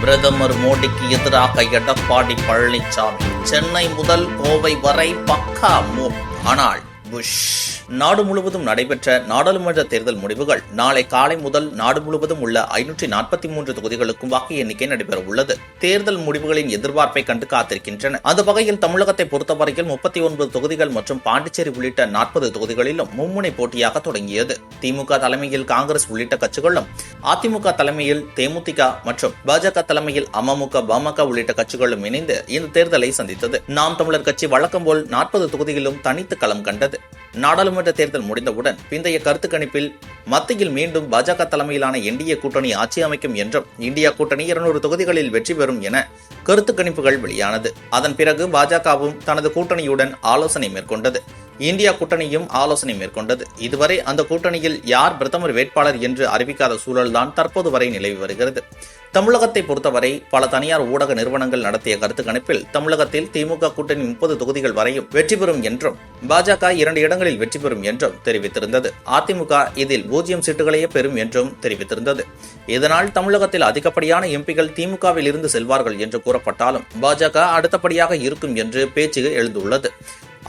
பிரதமர் மோடிக்கு எதிராக எடப்பாடி பழனிசாமி. சென்னை முதல் கோவை வரை பக்கா மூவ் ஆனால் புஷ். நாடு முழுவதும் நடைபெற்ற நாடாளுமன்ற தேர்தல் முடிவுகள் நாளை காலை முதல் நாடு முழுவதும் உள்ள ஐநூற்றி நாற்பத்தி மூன்று தொகுதிகளுக்கும் வாக்கு எண்ணிக்கை நடைபெற உள்ளது தேர்தல் முடிவுகளின் எதிர்பார்ப்பை கண்டு காத்திருக்கின்றன. அந்த வகையில் தமிழகத்தை பொறுத்தவரையில் முப்பத்தி ஒன்பது தொகுதிகள் மற்றும் பாண்டிச்சேரி உள்ளிட்ட நாற்பது தொகுதிகளிலும் மும்முனை போட்டியாக தொடங்கியது. திமுக தலைமையில் காங்கிரஸ் உள்ளிட்ட கட்சிகளும் அதிமுக தலைமையில் தேமுதிக மற்றும் பாஜக தலைமையில் அமமுக பாமக உள்ளிட்ட கட்சிகளும் இணைந்து இந்த தேர்தலை சந்தித்தது. நாம் தமிழர் கட்சி வழக்கம் போல் நாற்பது தொகுதிகளிலும் தனித்து களம் கண்டது. நாடாளுமன்ற தேர்தல் முடிந்தவுடன் பிந்தைய கருத்து கணிப்பில் மத்தியில் மீண்டும் பாஜக தலைமையிலான என்டிஏ கூட்டணி ஆட்சி அமைக்கும் என்றும் இந்தியா கூட்டணி இருநூறு தொகுதிகளில் வெற்றி பெறும் என கருத்து கணிப்புகள் வெளியானது. அதன் பிறகு பாஜகவும் தனது கூட்டணியுடன் ஆலோசனை மேற்கொண்டது. இந்தியா கூட்டணியும் ஆலோசனை மேற்கொண்டது. இதுவரை அந்த கூட்டணியில் யார் பிரதமர் வேட்பாளர் என்று அறிவிக்காத சூழல்தான் தற்போது வரை நிலவி வருகிறது. தமிழகத்தை பொறுத்தவரை பல தனியார் ஊடக நிறுவனங்கள் நடத்திய கருத்து கணிப்பில் தமிழகத்தில் திமுக கூட்டணி முப்பது தொகுதிகள் வரையும் வெற்றி பெறும் என்றும் பாஜக இரண்டு இடங்களில் வெற்றி பெறும் என்றும் தெரிவித்திருந்தது. அதிமுக இதில் பூஜ்ஜியம் சீட்டுகளையே பெறும் என்றும் தெரிவித்திருந்தது. இதனால் தமிழகத்தில் அதிகப்படியான எம்பிகள் திமுகவில் இருந்து செல்வார்கள் என்று கூறப்பட்டாலும் பாஜக அடுத்தபடியாக இருக்கும் என்று பேச்சு எழுந்துள்ளது.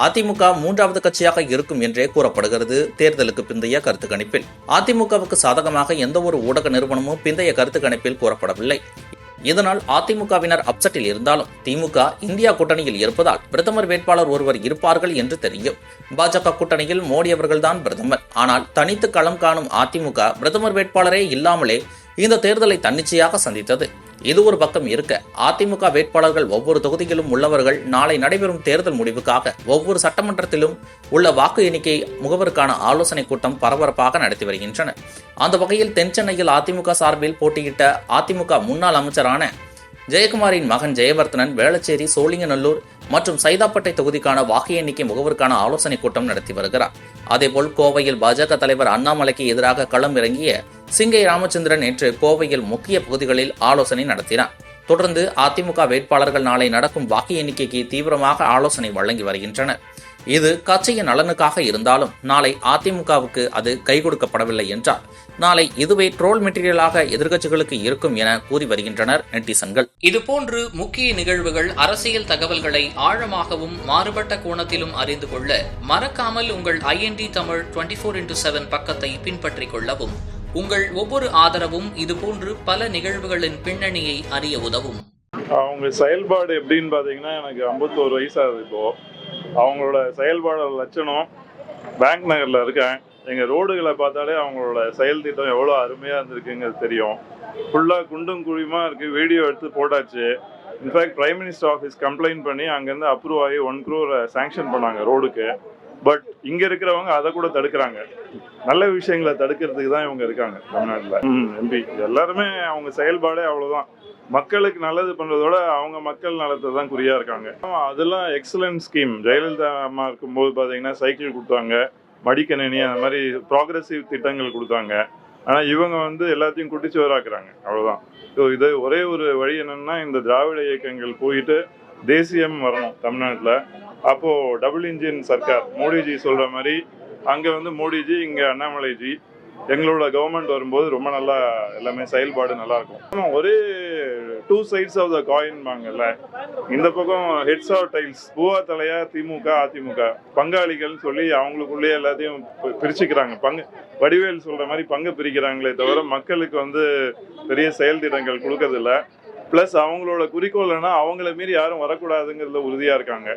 அதிமுக மூன்றாவது கட்சியாக இருக்கும் என்றே கூறப்படுகிறது. தேர்தலுக்கு பிந்தைய கருத்து கணிப்பில் அதிமுகவுக்கு சாதகமாக எந்த ஒரு ஊடக நிறுவனமும் பிந்தைய கருத்து கணிப்பில் கூறப்படவில்லை. இதனால் அதிமுகவினர் அப்செட்டில் இருந்தாலும் திமுக இந்தியா கூட்டணியில் இருப்பதால் பிரதமர் வேட்பாளர் ஒருவர் இருப்பார்கள் என்று தெரியும். பாஜக கூட்டணியில் மோடி அவர்கள்தான் பிரதமர். ஆனால் தனித்து களம் காணும் அதிமுக பிரதமர் வேட்பாளரே இல்லாமலே இந்த தேர்தலை தன்னிச்சையாக சந்தித்தது. இது ஒரு பக்கம் இருக்க. அதிமுக வேட்பாளர்கள் ஒவ்வொரு தொகுதியிலும் உள்ளவர்கள் நாளை நடைபெறும் தேர்தல் முடிவுக்காக ஒவ்வொரு சட்டமன்றத்திலும் உள்ள வாக்கு எண்ணிக்கை முகவருக்கான ஆலோசனை கூட்டம் பரபரப்பாக நடத்தி வருகின்றனர் அந்த வகையில் தென் சென்னையில் அதிமுக சார்பில் போட்டியிட்ட அதிமுக முன்னாள் அமைச்சரான ஜெயக்குமாரின் மகன் ஜெயவர்த்தனன் வேளச்சேரி சோழிங்கநல்லூர் மற்றும் சைதாப்பேட்டை தொகுதிக்கான வாக்கு எண்ணிக்கை முகவருக்கான ஆலோசனை கூட்டம் நடத்தி வருகிறார். அதேபோல் கோவையில் பாஜக தலைவர் அண்ணாமலைக்கு எதிராக களம் இறங்கிய சிங்கை ராமச்சந்திரன் நேற்று கோவையில் முக்கிய பகுதிகளில் ஆலோசனை நடத்தினார். தொடர்ந்து அதிமுக வேட்பாளர்கள் நாளை நடக்கும் வாக்கு எண்ணிக்கைக்கு தீவிரமாக ஆலோசனை வழங்கி வருகின்றனர். இது கட்சியின் நலனுக்காக இருந்தாலும் நாளை அதிமுகவுக்கு அது கை கொடுக்கப்படவில்லை என்றால் நாளை இதுவே ட்ரோல் மெட்டீரியலாக எதிர்க்கட்சிகளுக்கு இருக்கும் என கூறி வருகின்றனர் நெட்டிசன்கள். இதுபோன்று முக்கிய நிகழ்வுகள் அரசியல் தகவல்களை ஆழமாகவும் மாறுபட்ட கோணத்திலும் அறிந்து கொள்ள மறக்காமல் உங்கள் IND Tamil twenty four into seven பக்கத்தை பின்பற்றிக் கொள்ளவும். உங்கள் ஒவ்வொரு ஆதரவும் இதுபோன்று பல நிகழ்வுகளின் பின்னணியை அறிய உதவும். அவங்க செயல்பாடு எப்படின்னு பார்த்தீங்கன்னா எனக்கு ஐம்பத்தோரு வயசாகுது இப்போ. அவங்களோட செயல்பாடு லட்சணம் பேங்க் நகரில் இருக்கேன். எங்கள் ரோடுகளை பார்த்தாலே அவங்களோட செயல் திட்டம் எவ்வளோ அருமையாக இருந்திருக்குங்கிறது தெரியும். ஃபுல்லாக குண்டும் குழியுமாக இருக்குது வீடியோ எடுத்து போட்டாச்சு. In fact prime minister office complaint பண்ணி அங்கேருந்து அப்ரூவ் ஆகி ஒன் க்ரோர் சேங்ஷன் பண்ணாங்க ரோடுக்கு. பட் இங்கே இருக்கிறவங்க அதை கூட தடுக்கிறாங்க. நல்ல விஷயங்களை தடுக்கிறதுக்கு தான் இவங்க இருக்காங்க தமிழ்நாட்டில். எம்பி எல்லாருமே அவங்க செயல்பாடே அவ்வளோதான் மக்களுக்கு நல்லது பண்றதோட அவங்க மக்கள் நலத்தை தான் குறியா இருக்காங்க. அதெல்லாம் எக்ஸலன்ட் ஸ்கீம் ஜெயலலிதா அம்மா இருக்கும்போது பாத்தீங்கன்னா சைக்கிள் கொடுத்தாங்க. மடிக்கணினி அந்த மாதிரி ப்ராக்ரஸிவ் திட்டங்கள் கொடுத்தாங்க. ஆனா இவங்க வந்து எல்லாத்தையும் குட்டிச்சுவராக்குறாங்க. அவ்வளவுதான். ஸோ இது ஒரே ஒரு வழி என்னன்னா இந்த திராவிட இயக்கங்கள் போயிட்டு தேசியம் வரணும் தமிழ்நாட்டில். அப்போ டபுள் இன்ஜின் சர்க்கார் மோடிஜி சொல்ற மாதிரி அங்க வந்து மோடிஜி இங்க அண்ணாமலைஜி எங்களோட கவர்மெண்ட் வரும்போது ரொம்ப நல்லா எல்லாமே செயல்பாடு நல்லா இருக்கும். ஒரே two sides of the coin வாங்கல்ல. இந்த பக்கம் ஹெட்ஸ் ஆஃப் டைல்ஸ் பூவா தலையா திமுக அதிமுக. பங்காளிகள் சொல்லி அவங்களுக்குள்ளேயே எல்லாத்தையும் பிரிச்சுக்கிறாங்க. பங்கு வடிவேல் சொல்ற மாதிரி பங்கு பிரிக்கிறாங்களே தவிர மக்களுக்கு வந்து பெரிய செயல் திட்டங்கள் கொடுக்கறதில்ல. ப்ளஸ் அவங்களோட குறிக்கோள் என்ன அவங்கள மீறி யாரும் வரக்கூடாதுங்கிறதுல உறுதியா இருக்காங்க.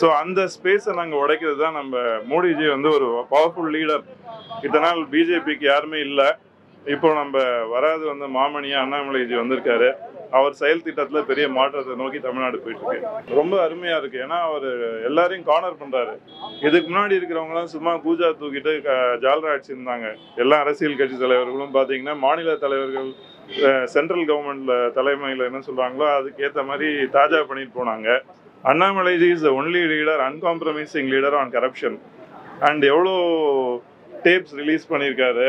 ஸோ அந்த ஸ்பேஸை நாங்கள் உடைக்கிறது தான் நம்ம மோடிஜி வந்து ஒரு பவர்ஃபுல் லீடர் இத்தனை நாள் பிஜேபிக்கு யாருமே இல்லை. இப்போ நம்ம வராது வந்து மாமணியா அண்ணாமலைஜி வந்திருக்காரு. அவர் செயல் திட்டத்துல பெரிய மாற்றத்தை நோக்கி தமிழ்நாடு போயிட்டு இருக்கு ரொம்ப அருமையா இருக்கு. ஏன்னா அவர் எல்லாரையும் கார்னர் பண்றாரு. இதுக்கு முன்னாடி இருக்கிறவங்கலாம் சும்மா கூஜா தூக்கிட்டு ஜாலர் ஜால்ரா அடிச்சிருந்தாங்க. எல்லா அரசியல் கட்சி தலைவர்களும் பார்த்தீங்கன்னா மாநில தலைவர்கள் சென்ட்ரல் கவர்மெண்ட்ல தலைமையில் என்ன சொல்றாங்களோ அதுக்கு ஏற்ற மாதிரி தாஜா பண்ணிட்டு போனாங்க. Annamalaiji is the only leader uncompromising leader on corruption and எவ்வளோ டேப்ஸ் ரிலீஸ் பண்ணியிருக்காரு?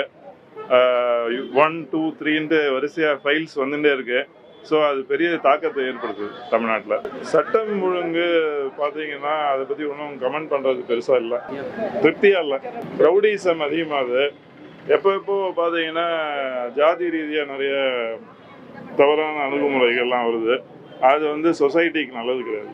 ஒன் டூ த்ரீன்ட்டு வரிசையாக ஃபைல்ஸ் வந்துட்டே இருக்கு. ஸோ அது பெரிய தாக்கத்தை ஏற்படுத்துது தமிழ்நாட்டில். சட்டம் ஒழுங்கு பார்த்தீங்கன்னா அதை பற்றி ஒன்றும் கமெண்ட் பண்ணுறது பெருசாக இல்லை. திருப்தியாக இல்லை. ப்ரௌடிசம் அதிகமாகுது. எப்போ எப்போ பார்த்தீங்கன்னா ஜாதி ரீதியாக நிறைய தவறான அணுகுமுறைகள்லாம் வருது. அது வந்து சொசைட்டிக்கு நல்லது கிடையாது.